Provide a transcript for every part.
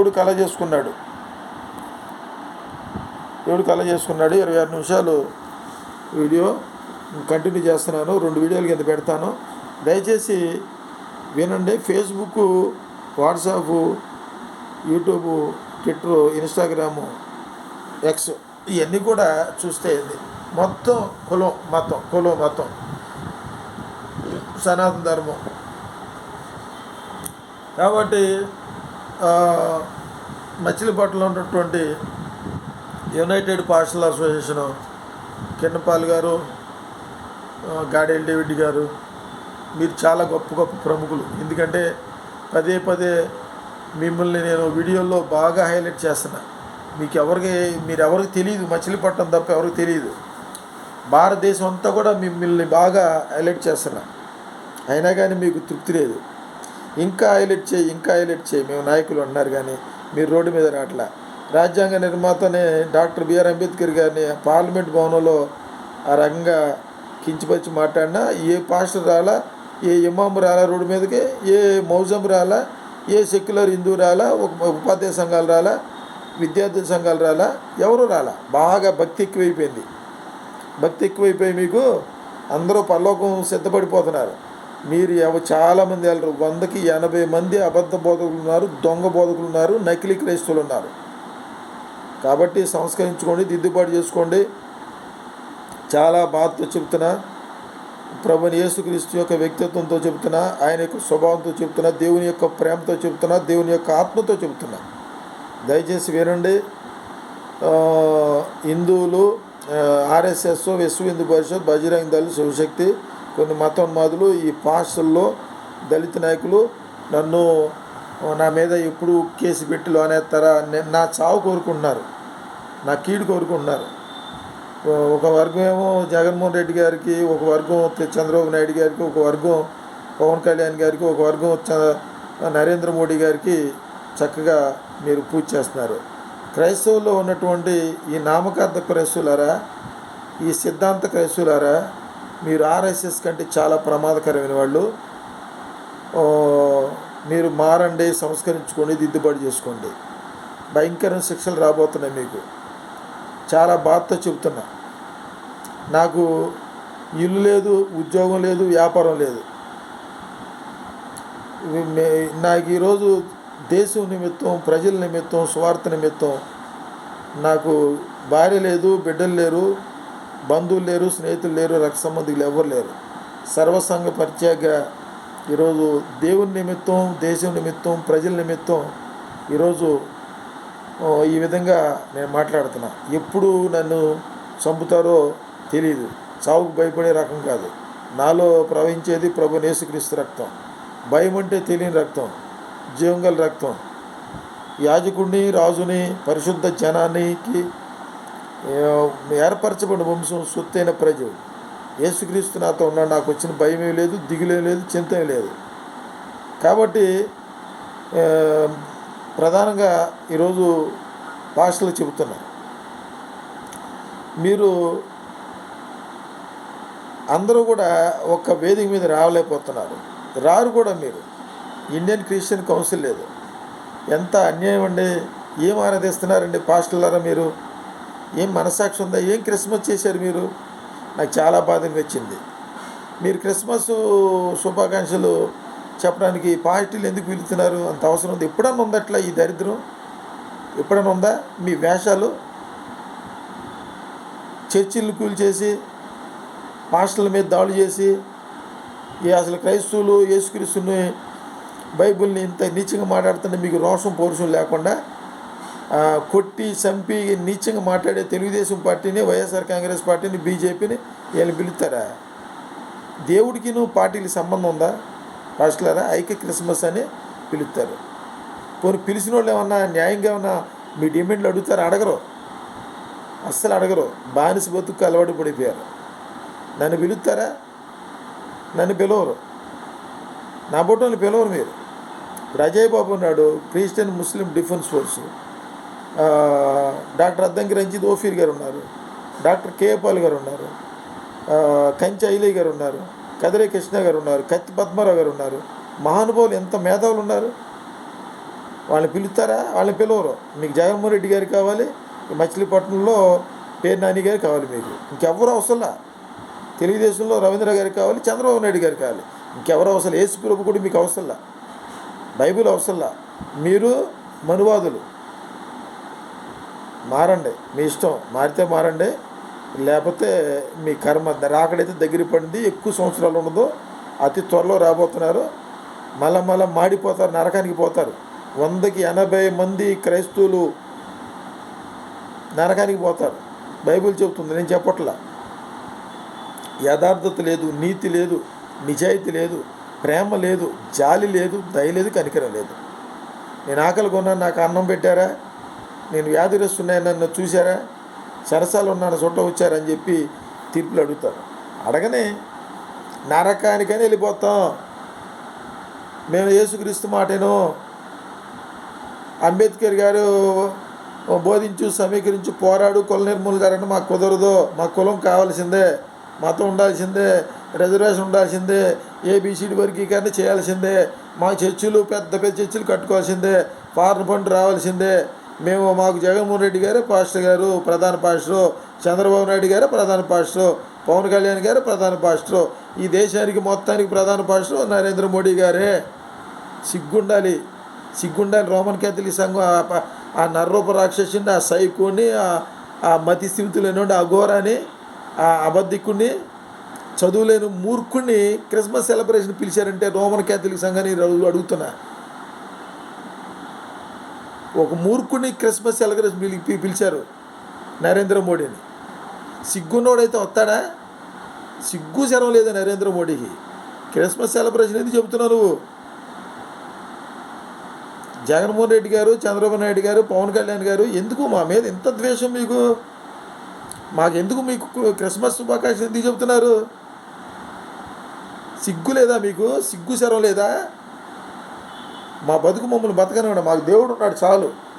దేవుడు కళ చేసుకున్నాడు. దేవుడు కళ చేసుకున్నాడు. ఇరవై ఆరు నిమిషాలు వీడియో కంటిన్యూ చేస్తున్నాను. రెండు వీడియోలు కింద పెడతాను. దయచేసి వినండి. Facebook WhatsApp YouTube Twitter Instagram X ఇవన్నీ కూడా చూస్తే మొత్తం కులం మతం కులం మతం. సనాతన ధర్మం. కాబట్టి మచిలీపట్నంలో ఉన్నటువంటి యునైటెడ్ పాస్టల్ అసోసియేషను కిన్నపాల్ గారు గాడేల్ డేవిడ్ గారు మీరు చాలా గొప్ప గొప్ప ప్రముఖులు. ఎందుకంటే పదే పదే మిమ్మల్ని నేను వీడియోల్లో బాగా హైలైట్ చేస్తున్నా. మీకు ఎవరికి మీరు ఎవరికి తెలియదు మచిలీపట్నం తప్ప ఎవరికి తెలియదు. భారతదేశం అంతా కూడా మిమ్మల్ని బాగా హైలైట్ చేస్తున్నా. అయినా కానీ మీకు తృప్తి లేదు. ఇంకా హైలైట్ చేయి ఇంకా హైలైట్ చేయి. మేము నాయకులు ఉన్నారు కానీ మీరు రోడ్డు మీద రావట్లా. రాజ్యాంగ నిర్మాతనే డాక్టర్ బిఆర్ అంబేద్కర్ గారిని పార్లమెంట్ భవనంలో ఆ రకంగా కించిపరిచి మాట్లాడినా ఏ పాస్టర్ రాలా ఏ ఇమాం రాలా రోడ్డు మీదకి ఏ మౌజం రాలా ఏ సెక్యులర్ హిందూ రాలా ఒక ఉపాధ్యాయ సంఘాలు రాలా విద్యార్థి సంఘాలు రాలా ఎవరు రాలా. బాగా భక్తి ఎక్కువైపోయింది. భక్తి ఎక్కువైపోయి మీకు అందరూ పరలోకం సిద్ధపడిపోతున్నారు. మీరు ఎవ చాలామంది వెళ్ళరు. వందకి ఎనభై మంది అబద్ధ బోధకులు ఉన్నారు దొంగ బోధకులు ఉన్నారు నకిలీ క్రైస్తువులు ఉన్నారు. కాబట్టి సంస్కరించుకోండి దిద్దుబాటు చేసుకోండి. చాలా బాధతో చెప్తున్నా ప్రభుని యేసుక్రీస్తు యొక్క వ్యక్తిత్వంతో చెప్తున్నా ఆయన యొక్క స్వభావంతో చెప్తున్నా దేవుని యొక్క ప్రేమతో చెప్తున్నా దేవుని యొక్క ఆత్మతో చెప్తున్నా దయచేసి వినండి. హిందువులు ఆర్ఎస్ఎస్ విశ్వ హిందూ పరిషత్ బజరంగ్ దళ్ శివశక్తి కొన్ని మతోన్మాదులు ఈ పాస్టల్లో దళిత నాయకులు నన్ను నా మీద ఎప్పుడు కేసు పెట్టి లోనేస్తారా? నా చావు కోరుకుంటున్నారు. నా కీడు కోరుకుంటున్నారు. ఒక వర్గం ఏమో జగన్మోహన్ రెడ్డి గారికి ఒక వర్గం చంద్రబాబు నాయుడు గారికి ఒక వర్గం పవన్ కళ్యాణ్ గారికి ఒక వర్గం నరేంద్ర మోడీ గారికి చక్కగా మీరు పూజ చేస్తున్నారు. క్రైస్తవుల్లో ఉన్నటువంటి ఈ నామకార్థ క్రైస్తువులారా ఈ సిద్ధాంత క్రైస్తువులారా మీరు ఆర్ఎస్ఎస్ కంటే చాలా ప్రమాదకరమైన వాళ్ళు. మీరు మారండి సంస్కరించుకోండి దిద్దుబాటు చేసుకోండి. భయంకరమైన శిక్షలు రాబోతున్నాయి మీకు. చాలా బాధతో చెబుతున్నా. నాకు ఇల్లు లేదు ఉద్యోగం లేదు వ్యాపారం లేదు. నాకు ఈరోజు దేశం నిమిత్తం ప్రజల నిమిత్తం స్వార్థ నిమిత్తం నాకు భార్య లేదు బిడ్డలు లేరు. బంధువులు లేరు స్నేహితులు లేరు రక్త సంబంధికులు ఎవరు లేరు. సర్వసంగ పరిచయగా ఈరోజు దేవుని నిమిత్తం దేశం నిమిత్తం ప్రజల నిమిత్తం ఈరోజు ఈ విధంగా నేను మాట్లాడుతున్నా. ఎప్పుడు నన్ను చంపుతారో తెలియదు చావుకు భయపడే రకం కాదు. నాలో ప్రవహించేది ప్రభు నేసుక్రీస్తు రక్తం. భయం అంటే తెలియని రక్తం. జీవంగల రక్తం. యాజకుడిని రాజుని పరిశుద్ధ జనానికి ఏర్పరచబడిన వంశం సొత్తైన ప్రజలు. యేసుక్రీస్తు నాతో ఉన్నాడు నాకు వచ్చిన భయమే లేదు దిగులే లేదు చింత లేదు. కాబట్టి ప్రధానంగా ఈరోజు భాషలు చెబుతున్నారు. మీరు అందరూ కూడా ఒక వేదిక మీద రావలేకపోతున్నారు రారు కూడా మీరు. ఇండియన్ క్రిస్టియన్ కౌన్సిల్ లేదు. ఎంత అన్యాయం అండి ఏం ఆరాధిస్తున్నారండి ద్వారా మీరు? ఏం మనసాక్షి ఉందా? ఏం క్రిస్మస్ చేశారు మీరు? నాకు చాలా బాధ అనిపించింది. మీరు క్రిస్మస్ శుభాకాంక్షలు చెప్పడానికి పార్టీలు ఎందుకు పిలుస్తున్నారు అంత అవసరం ఉంది. ఎప్పుడన్నా ఉందట్లా ఈ దరిద్రం? ఎప్పుడన్నా ఉందా మీ వేషాలు? చర్చిలు కూల్చేసి పాస్టర్ల మీద దాడులు చేసి ఈ అసలు క్రైస్తవులు యేసుక్రీస్తుని బైబిల్ని ఇంత నీచంగా మాట్లాడుతుంటే మీకు రోషం పౌరుషం లేకుండా కొట్టి చంపి నీచంగా మాట్లాడే తెలుగుదేశం పార్టీని వైఎస్ఆర్ కాంగ్రెస్ పార్టీని బీజేపీని వీళ్ళని పిలుస్తారా? దేవుడికి నువ్వు పార్టీకి సంబంధం ఉందా? రాష్ట్రారా ఐక్య క్రిస్మస్ అని పిలుస్తారు. పోనీ పిలిచిన వాళ్ళు ఏమన్నా న్యాయంగా ఏమన్నా మీ డిమాండ్లు అడుగుతారా? అడగరు. అస్సలు అడగరు. బానిస బతుకు అలవాటు పడిపోయారు. నన్ను పిలుస్తారా? నన్ను పిలవరు. నా బొట్టని పిలవరు మీరు. ఇప్పుడు అజయ్ బాబు ఉన్నాడు Christian Muslim defence force. Doctor Addanki Ranjith Ophir గారు ఉన్నారు. డాక్టర్ కేపాల్ గారు ఉన్నారు. కంచి కంచె ఐలీ గారు ఉన్నారు. కదిరే కృష్ణ గారు ఉన్నారు. కత్తి పద్మారావు గారు ఉన్నారు. మహానుభావులు ఎంత మేధావులు ఉన్నారు? వాళ్ళని పిలుస్తారా? వాళ్ళని పిలవరు. మీకు జగన్మోహన్ రెడ్డి గారు కావాలి మచిలీపట్నంలో పేరు నాని గారు కావాలి మీకు. ఇంకెవ్వరు అవసరంలా? తెలుగుదేశంలో రవీంద్ర గారికి కావాలి చంద్రబాబు నాయుడు గారు కావాలి. ఇంకెవరు అవసరం ఏసు ప్రభు కూడా మీకు అవసరంలా? బైబిల్ అవసరంలా? మీరు మనువాదులు. మారండి. మీ ఇష్టం. మారితే మారండి. లేకపోతే మీ కర్మ రాకడైతే దగ్గర పడింది. ఎక్కువ సంవత్సరాలు ఉండదు. అతి త్వరలో రాబోతున్నారు. మళ్ళా మళ్ళా మాడిపోతారు. నరకానికి పోతారు. వందకి ఎనభై మంది క్రైస్తవులు నరకానికి పోతారు. బైబిల్ చెబుతుంది. నేను చెప్పట్లా. యథార్థత లేదు. నీతి లేదు. నిజాయితీ లేదు. ప్రేమ లేదు. జాలి లేదు. దయ లేదు. కనికరం లేదు. నేను ఆకలి కొన్నాను నాకు అన్నం పెట్టారా? నేను వ్యాధిరస్తున్నాను నన్ను చూసారా సరసాలు ఉన్నాను చుట్ట వచ్చారని చెప్పి తీర్పులు అడుగుతారు. అడగనే నరకానికని వెళ్ళిపోతాం. మేము యేసుక్రీస్తు మాటేను. అంబేద్కర్ గారు బోధించు సమీకరించి పోరాడు కుల నిర్మూలన మాకు కుదరదు. మా కులం కావాల్సిందే మతం ఉండాల్సిందే రిజర్వేషన్ ఉండాల్సిందే ఏబిసిడి వర్గీకరణ చేయాల్సిందే మా చర్చిలు పెద్ద పెద్ద చర్చిలు కట్టుకోవాల్సిందే ఫారెన్ ఫండ్ రావాల్సిందే మేము మాకు జగన్మోహన్ రెడ్డి గారు పాస్టర్ గారు ప్రధాన పాస్టరు చంద్రబాబు నాయుడు గారు ప్రధాన పాస్టరు పవన్ కళ్యాణ్ గారు ప్రధాన పాస్టరు. ఈ దేశానికి మొత్తానికి ప్రధాన పాస్టరు నరేంద్ర మోడీ గారే. సిగ్గుండాలి. సిగ్గుండాలి రోమన్ క్యాథలిక్ సంఘం. ఆ నర్రూప రాక్షసుని ఆ సైకోని ఆ- మతి స్థితిలోని అఘోరాని ఆ అబద్ధికుని చదువులేని మూర్ఖుని క్రిస్మస్ సెలబ్రేషన్ పిలిచారంటే రోమన్ క్యాథలిక్ సంఘాన్ని అడుగుతున్నా. ఒక మూర్ఖుని క్రిస్మస్ సెలబ్రేషన్ పిలి పి- పిలిచారు నరేంద్ర మోడీని. సిగ్గున్నోడైతే వస్తాడా? సిగ్గు శరం లేదు నరేంద్ర మోడీకి. క్రిస్మస్ సెలబ్రేషన్ ఎందుకు చెబుతున్నావు నువ్వు? జగన్మోహన్ రెడ్డి గారు చంద్రబాబు నాయుడు గారు పవన్ కళ్యాణ్ గారు ఎందుకు మా మీద ఇంత ద్వేషం మీకు? మాకెందుకు మీకు క్రిస్మస్ శుభాకాంక్షలు ఎందుకు చెబుతున్నారు? సిగ్గు లేదా మీకు? సిగ్గు శరం లేదా? మా బతుకు మమ్మల్ని బతకనివ్వండి. మాకు దేవుడు ఉన్నాడు చాలు.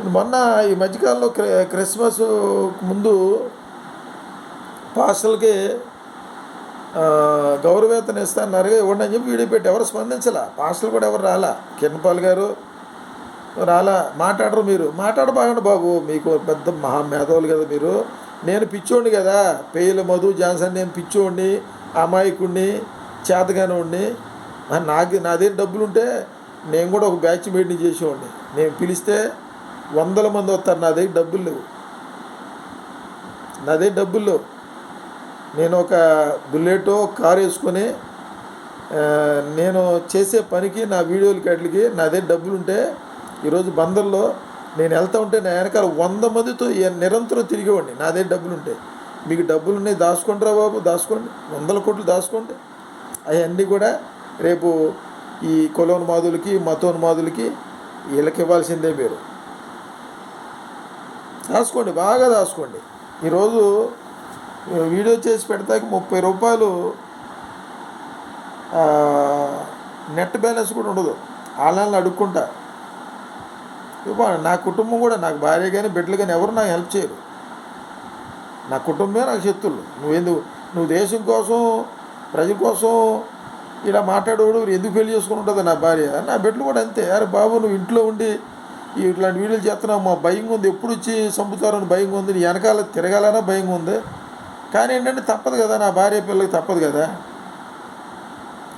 మొన్న ఈ మధ్యకాలంలో క్రి- క్రిస్మస్ ముందు పాస్టర్లకి గౌరవేతను గౌరవేతన ఇస్తాన్నారు ఇవ్వండి అని చెప్పి వీడియో పెట్టి ఎవరు స్పందించలా? పాస్టర్లు కూడా ఎవరు రాలా? కిరణపాల్ గారు రాలా? మాట్లాడరు మీరు. మాట్లాడబాగండి బాబు. మీకు పెద్ద మహా మేధావులు కదా మీరు. నేను పిచ్చోండి కదా. పేయల మధు జాన్సన్ నేను పిచ్చోండి అమాయకుడిని చేతగానే ఉండి నాకు నా డబ్బులు ఉంటే నేను కూడా ఒక బ్యాచ్ మీటింగ్ చేసేవాడిని. నేను పిలిస్తే వందల మంది వస్తారు నా దగ్గర డబ్బులు లేవు. నా దగ్గర డబ్బులు లేవు. నేను ఒక బుల్లెటో కారు వేసుకొని నేను చేసే పనికి నా వీడియోలకి వాటికి నా దగ్గర డబ్బులు ఉంటే ఈరోజు బందర్లో నేను వెళ్తా ఉంటే నా వెనకాల వంద మందితో నిరంతరం తిరిగేవాడిని. నా దగ్గర డబ్బులు ఉంటే మీకు డబ్బులు ఉన్నాయి దాచుకుంటారా బాబు దాచుకోండి. వందల కోట్లు దాచుకోండి. అవన్నీ కూడా రేపు ఈ కులోన్మాదులకి మతోన్మాదులకి వీళ్ళకి ఇవ్వాల్సిందే మీరు. దాచుకోండి బాగా దాచుకోండి ఈరోజు వీడియో చేసి పెడతాకి ముప్పై రూపాయలు నెట్ బ్యాలెన్స్ కూడా ఉండదు. వాళ్ళని అడుక్కుంటా. నా కుటుంబం కూడా నాకు భార్య కానీ బిడ్డలు కానీ ఎవరు నాకు హెల్ప్ చేయరు. నా కుటుంబమే నాకు శత్రులు నువ్వెందుకు? నువ్వు దేశం కోసం ప్రజల కోసం ఇలా మాట్లాడేవాడు ఎందుకు పెళ్ళి చేసుకుని ఉంటుంది? నా భార్య. నా బిడ్డలు కూడా అంతే. అరే బాబు నువ్వు ఇంట్లో ఉండి ఇట్లాంటి వీడియోలు చేస్తున్నావు. మా భయంగా ఉంది. ఎప్పుడు వచ్చి చంపుతారని భయంగా ఉంది. నీ వెనకాల తిరగాలన్నా భయంగా ఉంది. కానీ ఏంటంటే తప్పదు కదా నా భార్య పిల్లలకి తప్పదు కదా?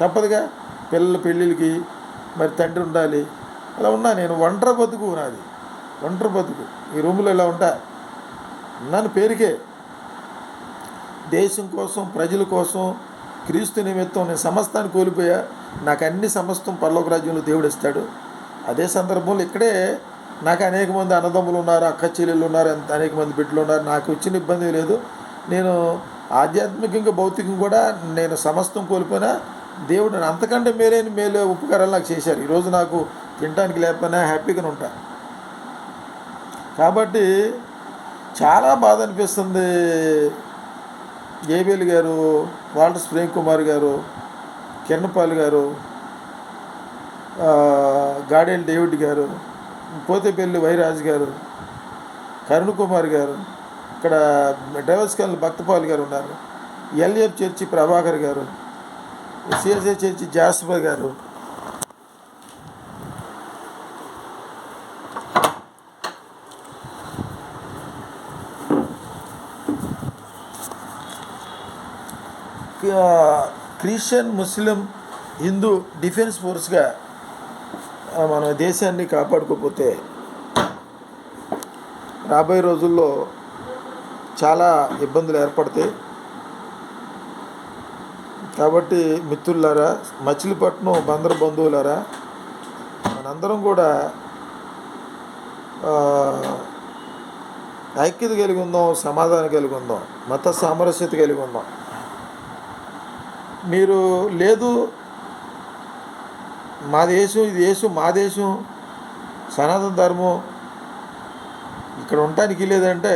తప్పదుగా? పిల్లల పెళ్ళిళ్ళకి మరి తండ్రి ఉండాలి. అలా ఉన్నా నేను ఒంటరి బతుకు నాది. ఒంటరి బతుకు. ఈ రూములో ఇలా ఉంటా. ఉన్నాను పేరుకే. దేశం కోసం ప్రజల కోసం క్రీస్తు నిమిత్తం నేను సమస్తాన్ని కోల్పోయా నాకు అన్ని సమస్తం పరలోక రాజ్యంలో దేవుడు ఇస్తాడు. అదే సందర్భంలో ఇక్కడే నాకు అనేక మంది అన్నదమ్ములు ఉన్నారు అక్క చెల్లెళ్ళు ఉన్నారు ఎంత అనేక మంది బిడ్డలు ఉన్నారు. నాకు వచ్చిన ఇబ్బంది లేదు. నేను ఆధ్యాత్మికంగా భౌతికంగా కూడా నేను సమస్తం కోల్పోయినా దేవుడు అంతకంటే మేలైన మేలు ఉపకారాలు నాకు చేశారు. ఈరోజు నాకు తినడానికి లేకపోయినా హ్యాపీగానే ఉంటా. కాబట్టి చాలా బాధ అనిపిస్తుంది. ఏబేల్ గారు వాల్టర్స్ ప్రేమ్ కుమార్ గారు కిరణపాల్ గారు గాడేల్ డేవిడ్ గారు పోతేపల్లి వైరాజ్ గారు కరుణ్ కుమార్ గారు ఇక్కడ డ్రైవర్స్ కల్ భక్తపాల్ గారు ఉన్నారు. LF church Prabhakar garu CSA church Jasper garu Christian Muslim Hindu defence ఫోర్స్గా మన దేశాన్ని కాపాడుకోకపోతే రాబోయే రోజుల్లో చాలా ఇబ్బందులు ఏర్పడతాయి. కాబట్టి మిత్రులారా మచిలీపట్నం బందరు బంధువులారా మనందరం కూడా ఐక్యత కలిగి ఉందాం సమాధానం కలిగి ఉందాం మత సామరస్యత కలిగి ఉందాం. మీరు లేదు. మా దేశం ఇది దేశం మా దేశం సనాతన ధర్మం. ఇక్కడ ఉండటానికి లేదంటే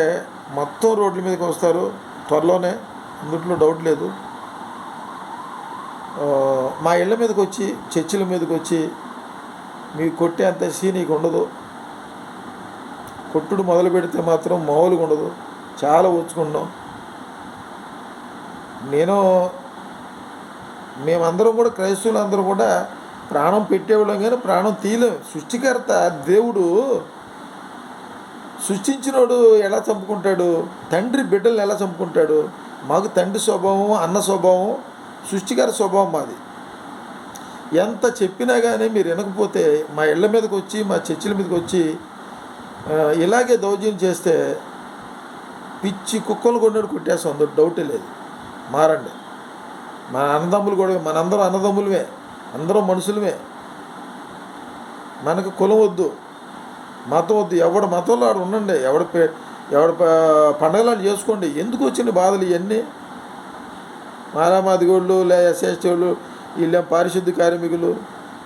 మొత్తం రోడ్ల మీదకి వస్తారు. త్వరలోనే అందుట్లో డౌట్ లేదు. మా ఇళ్ళ మీదకి వచ్చి చర్చిల మీదకి వచ్చి మీకు కొట్టే అంత సీ నీకు ఉండదు. కొట్టుడు మొదలు పెడితే మాత్రం మామూలుగా ఉండదు. చాలా ఓచుకుంటాం నేను మేమందరం కూడా క్రైస్తవులు అందరూ కూడా ప్రాణం పెట్టేవాళ్ళం కానీ ప్రాణం తీయలేం. సృష్టికర్త దేవుడు సృష్టించినోడు ఎలా చంపుకుంటాడు? తండ్రి బిడ్డల్ని ఎలా చంపుకుంటాడు? మాకు తండ్రి స్వభావం అన్న స్వభావం సృష్టికర స్వభావం మాది. ఎంత చెప్పినా కానీ మీరు వినకపోతే మా ఇళ్ళ మీదకి వచ్చి మా చర్చిల మీదకి వచ్చి ఇలాగే దౌర్జన్యం చేస్తే పిచ్చి కుక్కలు కొన్నాడు కొట్టేస్తాం. అందులో డౌటే లేదు. మారండి. మన అన్నదమ్ములు కూడా మనందరం అన్నదమ్ములమే అందరం మనుషులమే. మనకు కులం వద్దు మతం వద్దు ఎవడ మతంలో ఆడు ఉండండి ఎవడ ఎవడ పండగలాడు చేసుకోండి. ఎందుకు వచ్చిన బాధలు ఇవన్నీ? మారామాదిగోళ్ళు లే ఎస్ఎస్టీ వీళ్ళ వీళ్ళేం పారిశుద్ధ కార్మికులు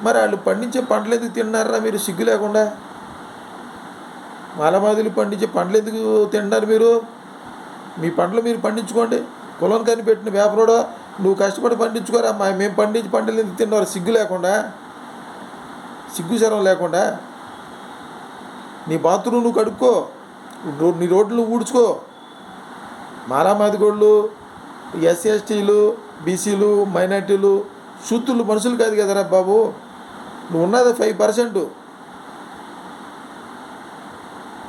మరి వాళ్ళు పండించే పంటలు ఎందుకు తిన్నారా మీరు? సిగ్గు లేకుండా. మాలమాదిలు పండించే పంటలు ఎందుకు తిన్నారు మీరు? మీ పంటలు మీరు పండించుకోండి. కులం కనిపెట్టిన వ్యాపారుడు నువ్వు కష్టపడి పండించుకోరా మా మేము పండించి పంటలు తిన్నవారు తిన్నారు? సిగ్గు లేకుండా సిగ్గు శరం లేకుండా నీ బాత్రూమ్ నువ్వు కడుక్కో రో- నీ రోడ్లు ఊడ్చుకో. మాలామాదిగోళ్ళు ఎస్సీ ఎస్టీలు బీసీలు మైనార్టీలు శూతులు మనుషులు కాదు కదరా బాబు. నువ్వు ఉన్నది ఫైవ్ పర్సెంట్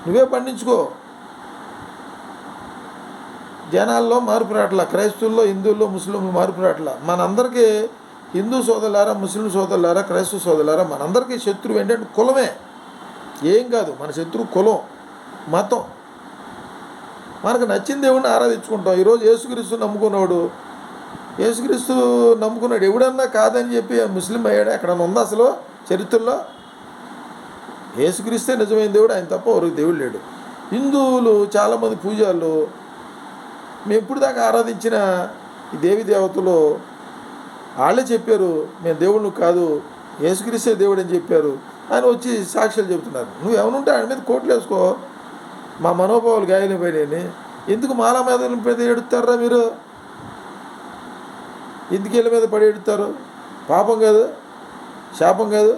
నువ్వే పండించుకో. జనాల్లో మార్పు రావట్లా? క్రైస్తవుల్లో హిందువుల్లో ముస్లింలు మార్పు రావట్లా? మనందరికీ హిందూ సోదరులారా ముస్లిం సోదరులారా క్రైస్తవ సోదరులారా మనందరికీ శత్రువు ఏంటంటే కులమే. ఏం కాదు మన శత్రువు కులం మతం. మనకు నచ్చిన దేవుడిని ఆరాధించుకుంటాం. ఈరోజు యేసుక్రీస్తు నమ్ముకున్నాడు యేసుక్రీస్తు నమ్ముకున్నాడు. ఎవడన్నా కాదని చెప్పి ముస్లిం అయ్యాడు? ఎక్కడన్నా ఉందా అసలు చరిత్రలో? యేసుక్రీస్తే నిజమైన దేవుడు ఆయన తప్ప ఎవరికి దేవుడు లేడు. హిందువులు చాలామంది పూజలు మేము ఎప్పుడు దాకా ఆరాధించిన ఈ దేవి దేవతలు వాళ్ళే చెప్పారు మేము దేవుళ్ళు కాదు యేసుక్రీస్తే దేవుడు అని చెప్పారు. ఆయన వచ్చి సాక్ష్యాలు చెబుతున్నారు. నువ్వు ఏమనుంటే ఆయన మీద కోట్లు వేసుకో మా మనోభావాలు గాయలు పోయినాయని. ఎందుకు మాలా మీద మీద ఎడుతారా మీరు? ఎందుకు వీళ్ళ మీద పడి ఎడుతారు పాపం కాదు శాపం కాదు.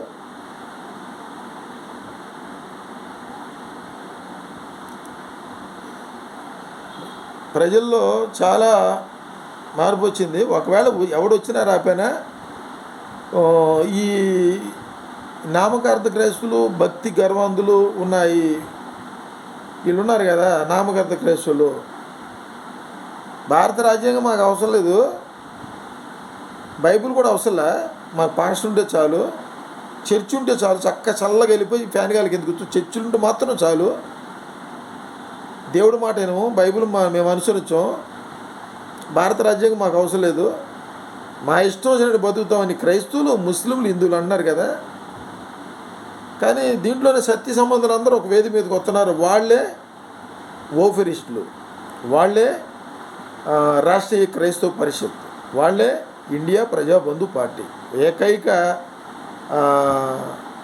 ప్రజల్లో చాలా మార్పు వచ్చింది. ఒకవేళ ఎవడు వచ్చినా రాపోయినా ఈ నామకార్థ క్రైస్తులు భక్తి గర్వంధులు ఉన్నాయి. వీళ్ళు ఉన్నారు కదా నామకార్థ క్రైస్తులు. భారత రాజ్యాంగం మాకు అవసరం లేదు. బైబిల్ కూడా అవసరంలా మాకు పాస్టర్ ఉంటే చాలు చర్చి ఉంటే చాలు చక్క చల్లగా వెళ్ళిపోయి ఫ్యాన్ గాలి కింద కూర్చో చర్చిలు ఉంటే మాత్రం చాలు. దేవుడి మాట ఏమో బైబిల్ మా మేము అనుసరించాం. భారత రాజ్యాంగం మాకు అవసరం లేదు. మా ఇష్టం వచ్చినట్టు బతుకుతామని క్రైస్తవులు ముస్లింలు హిందువులు అన్నారు కదా. కానీ దీంట్లోనే సత్య సంబంధులు అందరూ ఒక వేది మీదకి వస్తున్నారు. వాళ్ళే ఓఫరిస్టులు వాళ్ళే రాష్ట్రీయ క్రైస్తవ పరిషత్. వాళ్ళే ఇండియా ప్రజాబంధు పార్టీ. ఏకైక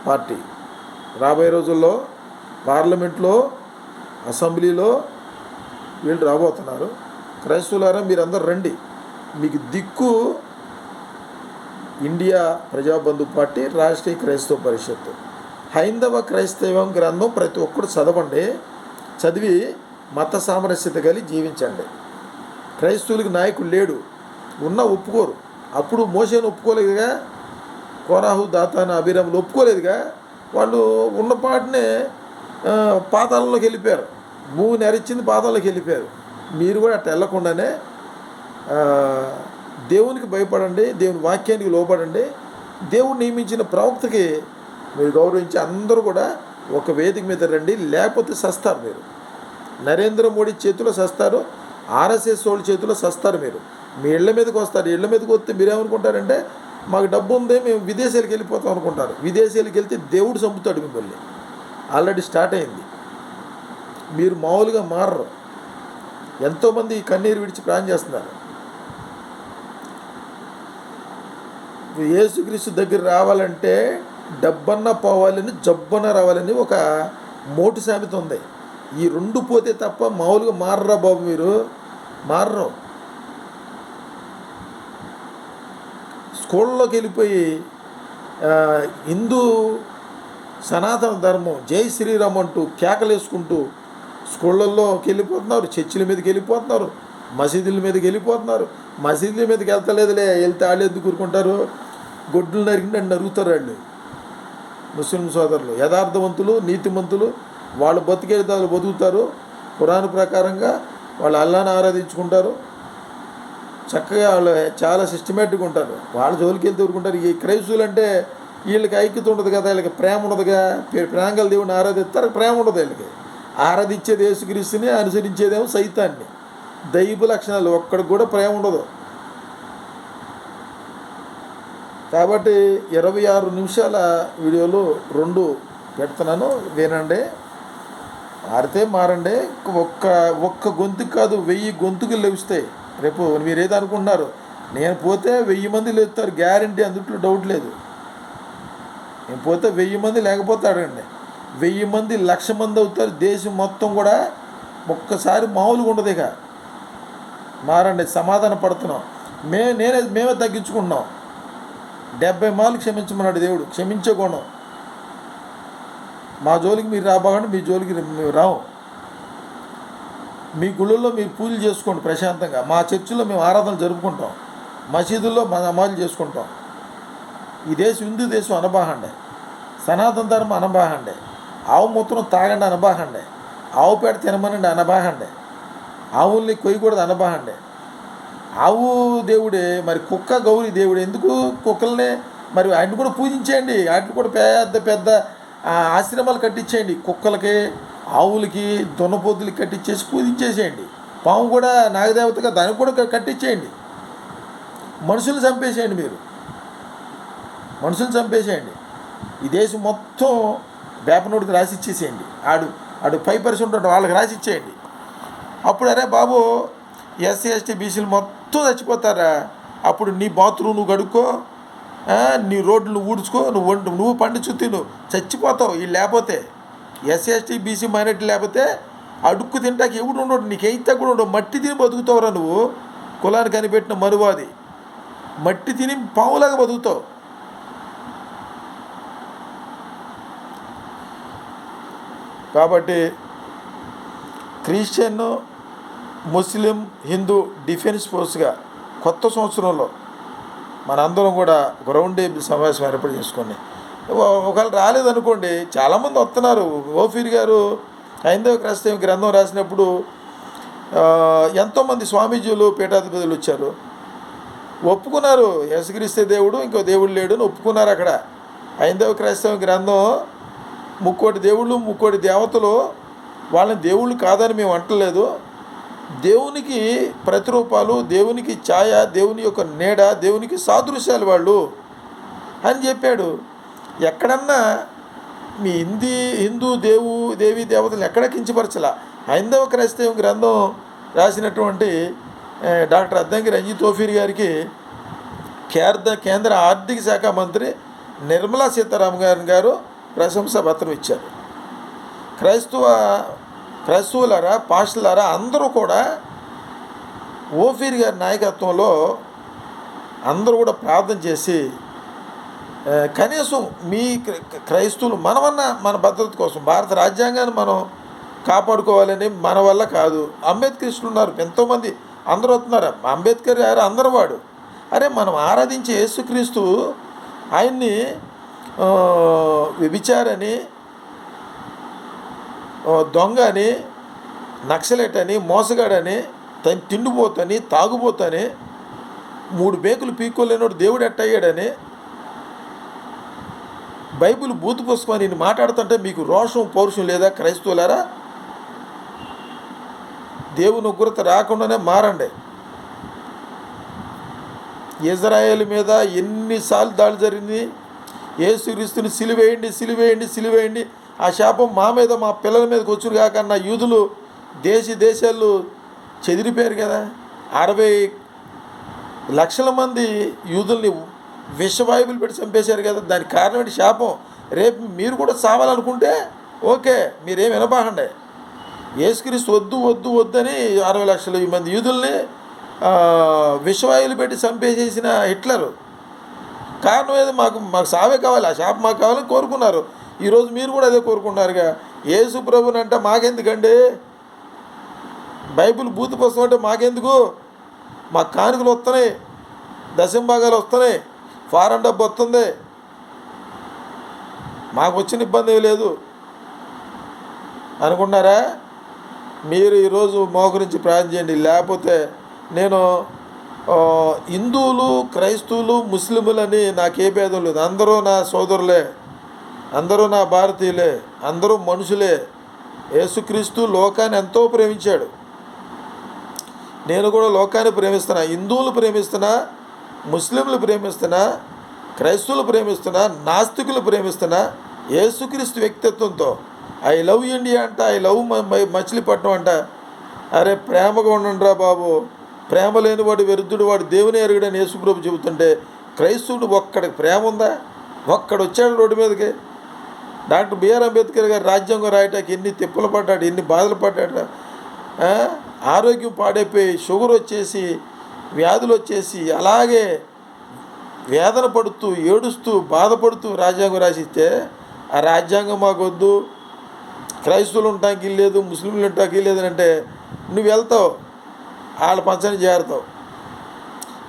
పార్టీ. రాబోయే రోజుల్లో పార్లమెంట్లో అసెంబ్లీలో వీళ్ళు రాబోతున్నారు. క్రైస్తవులారా మీరందరూ రండి. మీకు దిక్కు ఇండియా ప్రజాబంధు పార్టీ రాష్ట్రీయ క్రైస్తవ పరిషత్. హైందవ క్రైస్తవం గ్రంథం ప్రతి ఒక్కరు చదవండి. చదివి మత సామరస్యత కలిగి జీవించండి. క్రైస్తవులకు నాయకుడు లేడు. ఉన్న ఒప్పుకోరు. అప్పుడు మోసేను ఒప్పుకోలేదుగా? కోరాహు దాతాను అభిరాములు ఒప్పుకోలేదుగా? వాళ్ళు ఉన్నపాటినే పాతాలలోకి వెళ్ళిపోయారు. భూమి అరిచింది పాతాలలోకి వెళ్ళిపోయారు. మీరు కూడా అట్లా వెళ్ళకుండానే దేవునికి భయపడండి దేవుని వాక్యానికి లోపడండి దేవుడు నియమించిన ప్రవక్తకి మీరు గౌరవించి అందరూ కూడా ఒక వేదిక మీద రండి లేకపోతే సస్తారు మీరు. నరేంద్ర మోడీ చేతిలో సస్తారు ఆర్ఎస్ఎస్ వాళ్ళ చేతిలో సస్తారు మీరు. మీ ఇళ్ళ మీదకి వస్తారు. ఇళ్ళ మీదకి వస్తే మీరేమనుకుంటారంటే మాకు డబ్బు ఉంది మేము విదేశాలకు వెళ్ళిపోతాం అనుకుంటారు. విదేశాలకు వెళ్తే దేవుడు చంపుతాడు మిమ్మల్ని. ఆల్రెడీ స్టార్ట్ అయింది. మీరు మామూలుగా మారరు. ఎంతోమంది కన్నీరు విడిచి ప్రాణం చేస్తున్నారు. యేసుక్రీస్తు దగ్గర రావాలంటే డబ్బన్న పోవాలని జబ్బన్న రావాలని ఒక మోటు సామెత ఉంది. ఈ రెండు పోతే తప్ప మామూలుగా మారరా బాబు మీరు? మారరు. స్కూళ్ళలోకి వెళ్ళిపోయి హిందూ సనాతన ధర్మం జై శ్రీరామ్ అంటూ కేకలేసుకుంటూ స్కూళ్ళల్లోకి వెళ్ళిపోతున్నారు చర్చిల మీదకి వెళ్ళిపోతున్నారు మసీదుల మీదకి వెళ్ళిపోతున్నారు మసీదుల మీదకి వెళ్తలేదులే వెళ్తే వాళ్ళు ఎందుకు కూరుకుంటారు గొడ్లు నరికిండి నరుగుతారు వాళ్ళు. ముస్లిం సోదరులు యథార్థవంతులు నీతిమంతులు వాళ్ళు బతికేది వాళ్ళు బతుకుతారు. పురాణ ప్రకారంగా వాళ్ళు అల్లాని ఆరాధించుకుంటారు. చక్కగా వాళ్ళు చాలా సిస్టమేటిక్గా ఉంటారు. వాళ్ళ జోలికి వెళ్తే ఊరుకుంటారు. ఈ క్రైస్తువులు అంటే వీళ్ళకి ఐక్యత ఉండదు కదా వీళ్ళకి ప్రేమ ఉండదుగా ప్రే- ప్రేంగల దేవుడిని ఆరాధిస్తారు ప్రేమ ఉండదు వీళ్ళకి. ఆరాధించేది యేసుక్రీస్తుని అనుసరించేదేమో సైతాన్ని. దైవ లక్షణాలు ఒక్కడికి కూడా ప్రేమ ఉండదు. కాబట్టి ఇరవై ఆరు నిమిషాల వీడియోలు రెండు పెడుతున్నాను వినండి. మారితే మారండి. ఒక్క ఒక్క గొంతు కాదు వెయ్యి గొంతుకులు లభిస్తాయి రేపు మీరు ఏదో అనుకుంటున్నారు నేను పోతే వెయ్యి మంది లేస్తారు గ్యారంటీ అందుట్లో డౌట్ లేదు. నేను పోతే వెయ్యి మంది లేకపోతాడండి. వెయ్యి మంది లక్ష మంది అవుతారు. దేశం మొత్తం కూడా ఒక్కసారి మామూలుగా ఉండదు ఇక. మారండి సమాధాన పడుతున్నాం. మే నేనే మేమే తగ్గించుకుంటున్నాం. డెబ్బై మార్లు క్షమించమన్నాడు దేవుడు. క్షమించే గుణం మా జోలికి మీరు రాబాకండి మీ జోలికి మేము రావు మీ గుళ్ళల్లో మీరు పూజలు చేసుకోండి ప్రశాంతంగా. మా చర్చిలో మేము ఆరాధన జరుపుకుంటాం. మసీదుల్లో మన అమలు చేసుకుంటాం. ఈ దేశం హిందూ దేశం అనబాహండి. సనాతన ధర్మం అనబాహండి. ఆవు మూత్రం తాగండి అనబాహండి. ఆవు పేడ తినమనండి అనబాహండి. ఆవుల్ని కొయ్యకూడదు అనబాహండి. ఆవు దేవుడే మరి కుక్క గౌరీ దేవుడే ఎందుకు కుక్కల్ని? మరి ఆయన కూడా పూజించేయండి. వాటిని కూడా పెద్ద పెద్ద ఆశ్రమాలు కట్టించేయండి. కుక్కలకి ఆవులకి దున్నపోతులకి కట్టించేసి పూజించేసేయండి. పాము కూడా నాగదేవతగా దానికి కూడా కట్టించేయండి మనుషులు చంపేసేయండి మీరు. మనుషులు చంపేసేయండి. ఈ దేశం మొత్తం వేపనోడికి రాసి ఇచ్చేసేయండి. ఆడు ఆడు ఫైవ్ పర్సెంట్ ఉంటాడు వాళ్ళకి రాసి ఇచ్చేయండి. అప్పుడు అరే బాబు ఎస్సీ ఎస్టీ బీసీలు మొత్తం చచ్చిపోతారా? అప్పుడు నీ బాత్రూమ్ నువ్వు కడుక్కో నీ రోడ్లు నువ్వు ఊడ్చుకో నువ్వు వండు నువ్వు పండించు తిను. చచ్చిపోతావు. ఇవి లేకపోతే ఎస్సీ ఎస్టీ బీసీ మైనార్టీ లేకపోతే అడుక్కు తింటాకి ఎవడు ఉండడు నీకు అయితే కూడా ఉండవు. మట్టి తిని బతుకుతావురా నువ్వు. కులానికి కనిపెట్టిన మరువాది. మట్టి తిని పావులాగా బతుకుతావు. కాబట్టి క్రిస్టియన్ ముస్లిం హిందూ డిఫెన్స్ ఫోర్స్గా కొత్త సంవత్సరంలో మనందరం కూడా గ్రౌండ్ టేబుల్ సమావేశం ఏర్పాటు చేసుకోండి ఒకవేళ రాలేదనుకోండి చాలామంది వస్తున్నారు. ఓఫీర్ గారు హైందవ క్రైస్తవ గ్రంథం రాసినప్పుడు ఎంతోమంది స్వామీజీలు పీఠాధిపతులు వచ్చారు. ఒప్పుకున్నారు. యేసుక్రీస్తే దేవుడు ఇంకో దేవుడు లేడు అని ఒప్పుకున్నారు అక్కడ. హైందవ క్రైస్తవ గ్రంథం ముక్కోటి దేవుళ్ళు ముక్కోటి దేవతలు వాళ్ళని దేవుళ్ళు కాదని మేము అంటలేదు. దేవునికి ప్రతిరూపాలు దేవునికి ఛాయ దేవుని యొక్క నీడ దేవునికి సాదృశ్యాలు వాళ్ళు అని చెప్పాడు. ఎక్కడన్నా మీ హిందీ హిందూ దేవు దేవీ దేవతలు ఎక్కడ కించపరచలా? హైందవ క్రైస్తవం గ్రంథం రాసినటువంటి డాక్టర్ అద్దంకి రంజిత్ తోఫీర్ గారికి కేంద్ర కేంద్ర ఆర్థిక శాఖ మంత్రి నిర్మలా సీతారామన్ గారు ప్రశంసపత్రం ఇచ్చారు. క్రైస్తవ క్రైస్తవులారా పాస్టులరా అందరూ కూడా ఓఫీర్ గారి నాయకత్వంలో అందరూ కూడా ప్రార్థన చేసి కనీసం మీ క్ర- క్రైస్తవులు మనమన్నా మన భద్రత కోసం భారత రాజ్యాంగాన్ని మనం కాపాడుకోవాలని మన వల్ల కాదు. అంబేద్కరిస్టులు ఉన్నారు ఎంతోమంది అందరూ వస్తున్నారు. అంబేద్కర్ గారు అందరు వాడు అరే మనం ఆరాధించే యేసుక్రీస్తు ఆయన్ని వ్యభిచారని దొంగ అని నక్సలెట్ అని మోసగాడని తను తిండిపోతని తాగుబోతని మూడు బేకులు పీక్కోలేనోడు దేవుడు ఎట్టయ్యాడని బైబిల్ బూతు పుస్తకం నేను మాట్లాడుతుంటే మీకు రోషం పౌరుషం లేదా క్రైస్తవులారా? దేవుని ఉగ్రత రాకుండానే మారండి. ఇజ్రాయేల్ మీద ఎన్నిసార్లు దాడి జరిగింది? ఏసుక్రీస్తుని సిలివేయండి సిలివేయండి సిలివేయండి. ఆ శాపం మా మీద మా పిల్లల మీదకి వచ్చును కాక యూదులు దేశ దేశాలు చెదిరిపోయారు కదా. అరవై లక్షల మంది యూదుల్ని విషవాయువులు పెట్టి చంపేశారు కదా. దానికి కారణం శాపం? రేపు మీరు కూడా సావాలనుకుంటే ఓకే మీరేం వినబాకండి ఏసుక్రీస్తు వద్దు వద్దు వద్దని అరవై లక్షల మంది యూదుల్ని విషవాయువులు పెట్టి చంపేసేసిన హిట్లరు. కారణం ఏది? మాకు మాకు సావే కావాలి ఆ షాప్ మాకు కావాలని కోరుకున్నారు. ఈరోజు మీరు కూడా అదే కోరుకున్నారుగా యేసు ప్రభుని అంటే మాకెందుకండి? బైబిల్ బూతు పుస్తకం అంటే మాకెందుకు? మా కానుకలు వస్తున్నాయి దశంభాగాలు వస్తున్నాయి ఫారెన్ డబ్బు వస్తుంది. మాకు వచ్చిన ఇబ్బంది లేదు. అనుకున్నారా మీరు ఈరోజు మోకరించి ప్రార్థన చేయండి. లేకపోతే నేను హిందువులు క్రైస్తవులు ముస్లిములని నాకే భేదం లేదు. అందరూ నా సోదరులే. అందరూ నా భారతీయులే. అందరూ మనుషులే. యేసుక్రీస్తు లోకాన్ని ఎంతో ప్రేమించాడు. నేను కూడా లోకాన్ని ప్రేమిస్తున్నా. హిందువులు ప్రేమిస్తున్నా ముస్లింలు ప్రేమిస్తున్నా క్రైస్తవులు ప్రేమిస్తున్నా నాస్తికులు ప్రేమిస్తున్నా యేసుక్రీస్తు వ్యక్తిత్వంతో ఐ లవ్ ఇండియా అంట ఐ లవ్ మచిలీపట్నం అంట. అరే ప్రేమగా ఉండండిరా బాబు. ప్రేమ లేని వాడు విరుద్ధుడు వాడు దేవుని ఎరగడని యేసుప్రభు చెబుతుంటే క్రైస్తవుడు ఒక్కడికి ప్రేమ ఉందా? ఒక్కడు వచ్చాడు రోడ్డు మీదకి. డాక్టర్ బిఆర్ అంబేద్కర్ గారు రాజ్యాంగం రాయటానికి ఎన్ని తిప్పలు పడ్డాడు ఎన్ని బాధలు పడ్డాడు. ఆరోగ్యం పాడైపోయి షుగర్ వచ్చేసి వ్యాధులు వచ్చేసి అలాగే వేదన పడుతూ ఏడుస్తూ బాధపడుతూ రాజ్యాంగం రాసిస్తే ఆ రాజ్యాంగం మాకు వద్దు క్రైస్తవులు ఉండటానికి లేదు ముస్లింలు ఉండటానికి లేదంటే అంటే నువ్వు వెళ్తావు. వాళ్ళ పంచని చేరుతావు.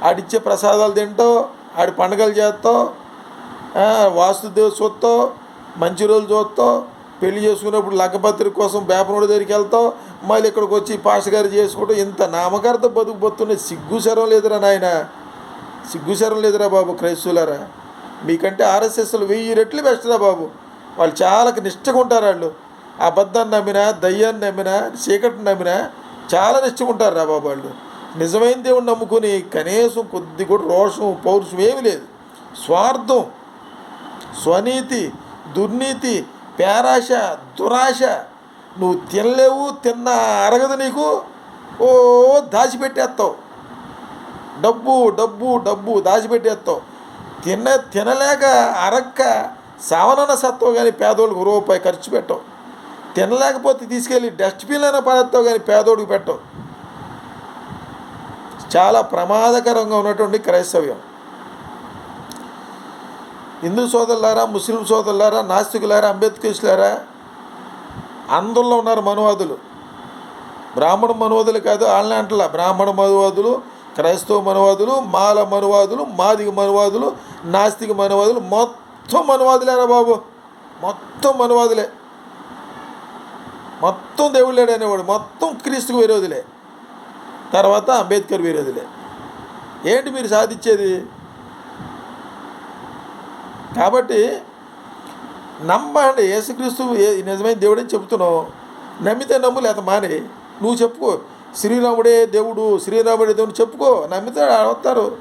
ఆడిచ్చే ప్రసాదాలు తింటావు ఆడి పండగలు చేస్తావు ఆ, వాస్తుదేవ చూస్తావు మంచి రోజులు చూస్తావు పెళ్ళి చేసుకున్నప్పుడు లగ్గపత్రి కోసం బేపనోడి దగ్గరికి వెళ్తావు మళ్ళీ ఇక్కడికి వచ్చి పాష గారు చేసుకుంటూ ఇంత నామకార్థ బతుకు బతున్న సిగ్గుశరం లేదురా నాయన. సిగ్గుశరం లేదురా బాబు క్రైస్తవులారా. మీకంటే ఆర్ఎస్ఎస్లు వెయ్యి రెట్లు బెస్ట్రా బాబు. వాళ్ళు చాలా నిష్టగా ఉంటారు వాళ్ళు. అబద్ధాన్ని నమ్మినా దయ్యాన్ని నమ్మినా చీకటిని నమ్మినా చాలా నిష్టగా ఉంటారు రా బాబు వాళ్ళు. నిజమైన దేవుడు నమ్ముకుని కనీసం కొద్ది కూడా రోషం పౌరుషం ఏమీ లేదు. స్వార్థం స్వనీతి దుర్నీతి పేరాశ దురాశ నువ్వు తినలేవు తిన్న అరగదు నీకు. ఓ దాచిపెట్టేస్తావు. డబ్బు డబ్బు డబ్బు దాచిపెట్టేస్తావు. తిన తినలేక అరక్క సావనన్న సత్వం కానీ పేదోళ్ళకు రూపాయి ఖర్చు పెట్టవు. తినలేకపోతే తీసుకెళ్ళి డస్ట్బిన్ అయినా పడేస్తావు కానీ పేదోడికి పెట్టవు. చాలా ప్రమాదకరంగా ఉన్నటువంటి క్రైస్తవ్యం. హిందూ సోదరులారా ముస్లిం సోదరులారా నాస్తికులారా అంబేద్కరిస్టులారా అందరిలో ఉన్నారు మనువాదులు. బ్రాహ్మణ మనువాదులు కాదు వాళ్ళని అంటలా. బ్రాహ్మణ మనువాదులు క్రైస్తవ మనువాదులు మాల మనువాదులు మాదిగ మనువాదులు నాస్తిక మనువాదులు మొత్తం మనువాదులేరా బాబు? మొత్తం మనువాదులే. మొత్తం దేవుళ్ళేడు వాడు మొత్తం క్రీస్తుకు విరోధులే. తర్వాత అంబేద్కర్ విరోధులే. ఏంటి మీరు సాధించేది? కాబట్టి నమ్మండి యేసుక్రీస్తు ఏ- నిజమైన దేవుడని చెప్తున్నావు. నమ్మితే నమ్ము లేక మాని. నువ్వు చెప్పుకో. శ్రీరాముడే దేవుడు శ్రీరాముడే దేవుడు చెప్పుకో. నమ్మితే వస్తారు.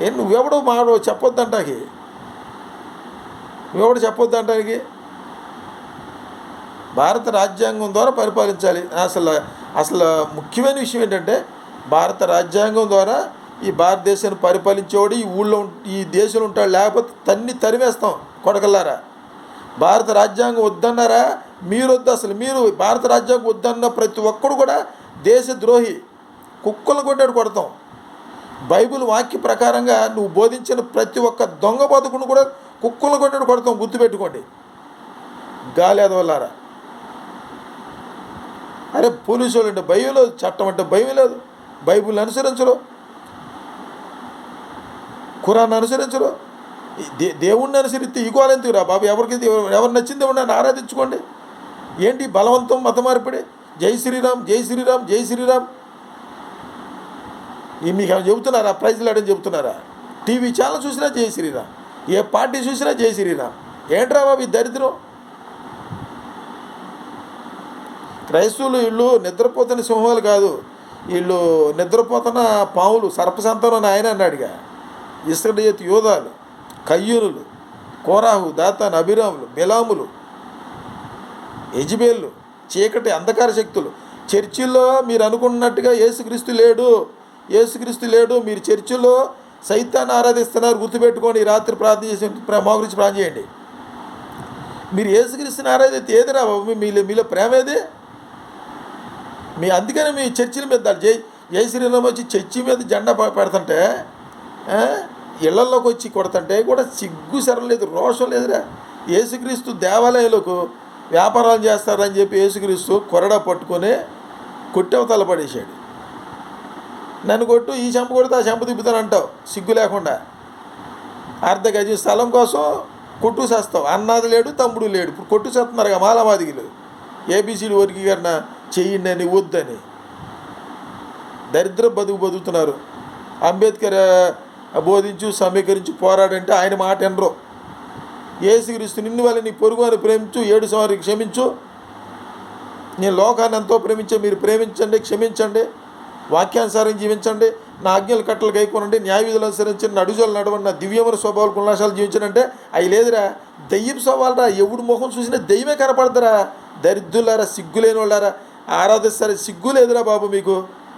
ఏ నువ్వెవడో మాడు చెప్పొద్దంటాకి నువ్వెవడు చెప్పొద్దంటానికి. భారత రాజ్యాంగం ద్వారా పరిపాలించాలి. అసలు అసలు ముఖ్యమైన విషయం ఏంటంటే భారత రాజ్యాంగం ద్వారా ఈ భారతదేశాన్ని పరిపాలించేవాడు ఈ ఊళ్ళో ఈ దేశంలో ఉంటాడు. లేకపోతే తన్ని తరిమేస్తాం కొడకల్లారా. భారత రాజ్యాంగం వద్దన్నారా? మీరు వద్దు అసలు. మీరు భారత రాజ్యాంగం వద్దన్న ప్రతి ఒక్కడు కూడా దేశ ద్రోహి. కుక్కలు కొట్టాడు కొడతాం. బైబిల్ వాక్య ప్రకారంగా నువ్వు బోధించిన ప్రతి ఒక్క దొంగ బతుకును కూడా కుక్కలు కొట్టాడు కొడతాం. గుర్తుపెట్టుకోండి. గాలి అదవల్లారా. అరే పోలీసు వాళ్ళు అంటే భయం లేదు చట్టం అంటే భయం లేదు. బైబుల్ అనుసరించరు. ఖురాన్ అనుసరించరు. దే దేవుణ్ణి అనుసరిస్తే ఈగోలు రా బాబు? ఎవరికి ఎవరు నచ్చింది ఎవరిని ఆరాధించుకోండి. ఏంటి? బలవంతం మత మార్పిడి. జై శ్రీరామ్ జై శ్రీరామ్ జై శ్రీరామ్. ఈ మీకు ఏమైనా చెబుతున్నారా? ప్రైజ్లు ఆడని చెబుతున్నారా? టీవీ ఛానల్ చూసినా జై శ్రీరామ్. ఏ పార్టీ చూసినా జై శ్రీరామ్. ఏంట్రా బాబు ఈ దరిద్రం? క్రైస్తవులు వీళ్ళు నిద్రపోతున్న సింహాలు కాదు. వీళ్ళు నిద్రపోతున్న పాములు సర్పసంతానం అని ఆయన అన్నాడుగా. ఇస్రయేత్ యోధాలు కయ్యూరులు కోరాహు దాతాన్ అభిరాములు బిలాములు యజ్బేళ్ళు చీకటి అంధకార శక్తులు. చర్చిల్లో మీరు అనుకున్నట్టుగా ఏసుక్రీస్తు లేడు. ఏసుక్రీస్తు లేడు. మీరు చర్చిలో సైతాన్ని ఆరాధిస్తున్నారు. గుర్తుపెట్టుకోండి. ఈ రాత్రి ప్రార్థన చేసి మా గురించి ప్రార్థన చేయండి. మీరు ఏసుక్రీస్తుని ఆరాధిస్తే ఏదిరా బాబు? మీ- మీలో మీలో ప్రేమ ఏది? మీ అందుకని మీ చర్చిల మీద జై జై శ్రీరామ్ వచ్చి చర్చి మీద జెండా పెడుతుంటే ఇళ్ళలోకి వచ్చి కొడుతుంటే కూడా సిగ్గు శరం లేదు రోషం లేదురా. యేసుక్రీస్తు దేవాలయాలకు వ్యాపారాలు చేస్తారని చెప్పి యేసుక్రీస్తు కొరడా పట్టుకొని కొట్టవతల పడేశాడు నన్ను కొట్టు ఈ చెంప కొడితే ఆ చెంప తిప్పుతాను అంటావు సిగ్గు లేకుండా. అర్ధ గజం స్థలం కోసం కొట్టు చేస్తావు. అన్నది లేడు తమ్ముడు లేడు. ఇప్పుడు కొట్టు చేస్తున్నారు మాలమాదిగులు. ఏబిసిడి వర్గీకరణ చేయండి అని వద్దని. దరిద్ర బతుకు బతుకుతున్నారు. అంబేద్కర్ బోధించు సమీకరించి పోరాడంటే ఆయన మాట ఎనరు. ఏసుక్రీస్తు నిన్ను వల్ల నీ పొరుగు అని ప్రేమించు ఏడు సారి క్షమించు. నేను లోకాన్ని ఎంతో ప్రేమించే మీరు ప్రేమించండి క్షమించండి. వాక్యానుసారం జీవించండి. నా ఆజ్ఞలు కట్టలు గైకోనండి న్యాయ విధులు అనుసరించండి నడుజలు నడవండి. నా దివ్యమైన స్వభావాలు కులాసాలు జీవించడంటే అవి లేదురా. దెయ్యం స్వభావాలరా. ఎవడు ముఖం చూసినా దయ్యమే కనపడతారా దరిద్రులారా సిగ్గులేని వాళ్ళారా. ఆరాధిస్తారు సిగ్గు లేదురా బాబు మీకు.